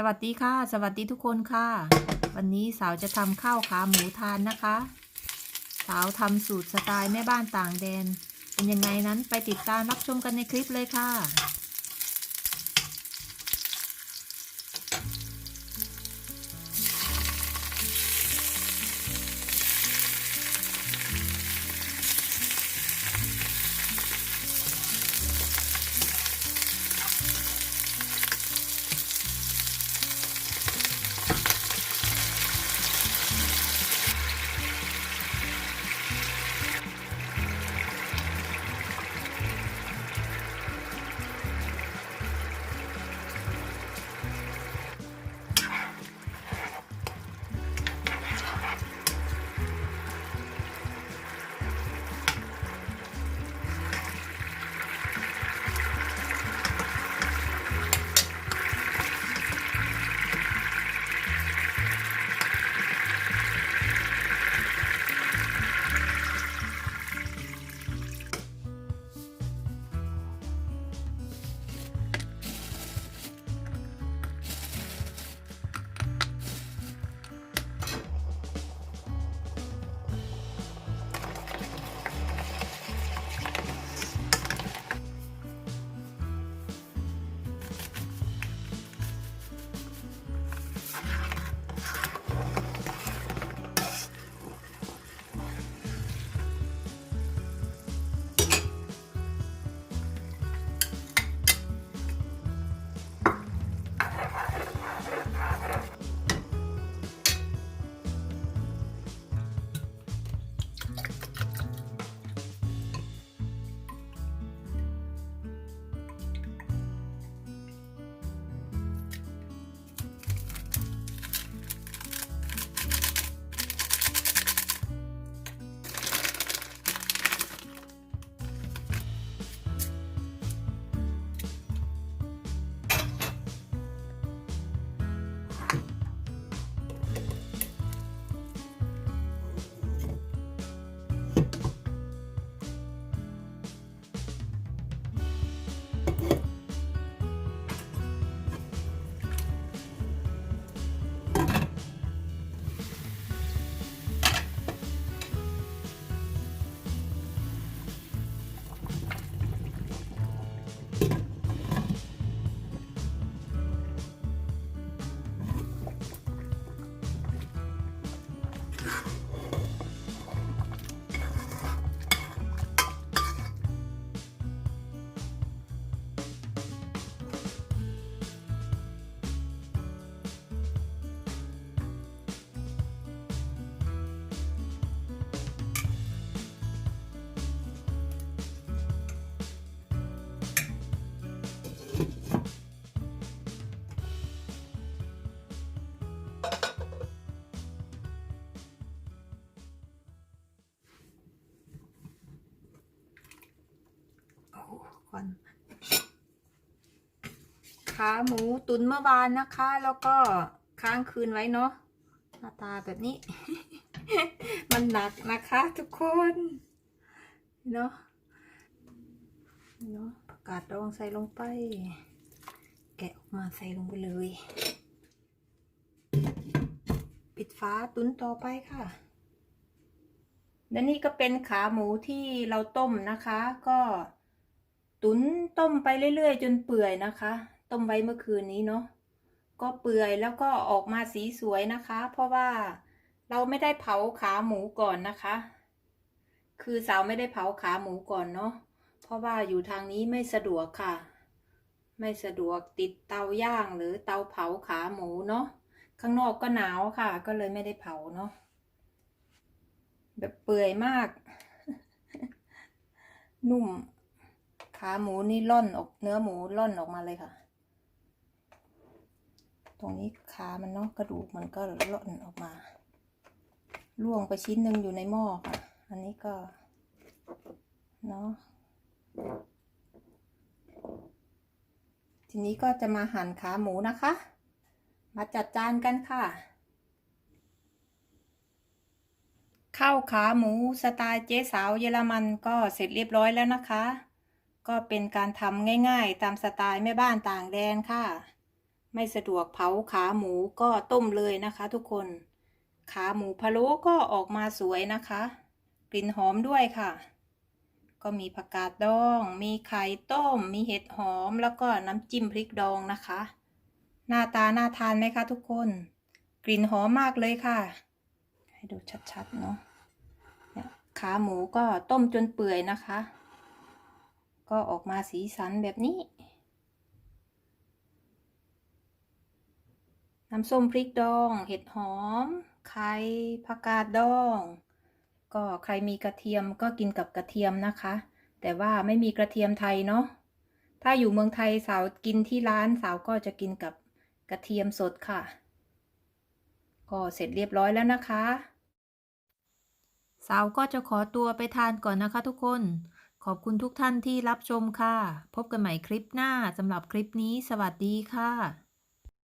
สวัสดีค่ะ สวัสดีทุกคนค่ะ วันนี้สาวจะทำข้าวขาหมูทานนะคะ สาวทำสูตรสไตล์แม่บ้านต่างแดน เป็นยังไงนั้นไปติดตามรับชมกันในคลิปเลยค่ะ อ้โหควันขาหมูตุนเมื่อวานนะคะ แล้วก็ค้างคืนไว้เนาะหน้าตาแบบนี้ มันหนักนะคะทุกคนเนาะเนาะประกาศดองใส่ลงไป แกะออกมาใส่ลงไปเลย ปิดฝาตุนต่อไปค่ะและนี่ก็เป็นขาหมูที่เราต้มนะคะ ก็ ตุนต้มไปเรื่อยๆ จนเปื่อยนะคะ ต้มไว้เมื่อคืนนี้เนาะก็เปื่อยแล้วก็ออกมาสีสวยนะคะ เพราะว่าเราไม่ได้เผาขาหมูก่อนนะคะ คือสาวไม่ได้เผาขาหมูก่อนเนาะเพราะว่าอยู่ทางนี้ไม่สะดวกค่ะ ไม่สะดวกติดเตาย่างหรือเตาเผาขาหมูเนาะข้างนอกก็หนาวค่ะ ก็เลยไม่ได้เผาเนาะแบบเปื่อยมาก นุ่ม ขาหมูนี่ล่อนออกเนื้อหมูล่อนออกมาเลยค่ะ ตรงนี้ขามันเนาะกระดูกมันก็ล่อนออกมาล่วงไปชิ้นหนึ่งอยู่ในหม้อค่ะ อันนี้ก็เนาะทีนี้ก็จะมาหั่นขาหมูนะคะ มาจัดจานกันค่ะ ข้าวขาหมูสไตล์เจ๊สาวเยอรมันก็เสร็จเรียบร้อยแล้วนะคะ ก็เป็นการทำง่ายๆ ตามสไตล์แม่บ้านต่างแดนค่ะ ไม่สะดวกเผาขาหมูก็ต้มเลยนะคะ ทุกคน ขาหมูพะโล้ก็ออกมาสวยนะคะ กลิ่นหอมด้วยค่ะ ก็มีผักกาดดอง มีไข่ต้ม มีเห็ดหอม แล้วก็น้ำจิ้มพริกดองนะคะ หน้าตาน่าทานไหมคะทุกคน กลิ่นหอมมากเลยค่ะ ให้ดูชัดๆเนาะขาหมูก็ต้มจนเปื่อยนะคะ ก็ออกมาสีสันแบบนี้ น้ำส้มพริกดอง เห็ดหอม ไข่ผักกาดดอง ก็ใครมีกระเทียมก็กินกับกระเทียมนะคะ แต่ว่าไม่มีกระเทียมไทยเนาะ ถ้าอยู่เมืองไทยสาวกินที่ร้านสาวก็จะกินกับกระเทียมสดค่ะ ก็เสร็จเรียบร้อยแล้วนะคะ สาวก็จะขอตัวไปทานก่อนนะคะทุกคน อบคุณทุกท่านที่รับชมค่ะ พบกันใหม่คลิปหน้าสำหรับคลิปนี้ สวัสดีค่ะ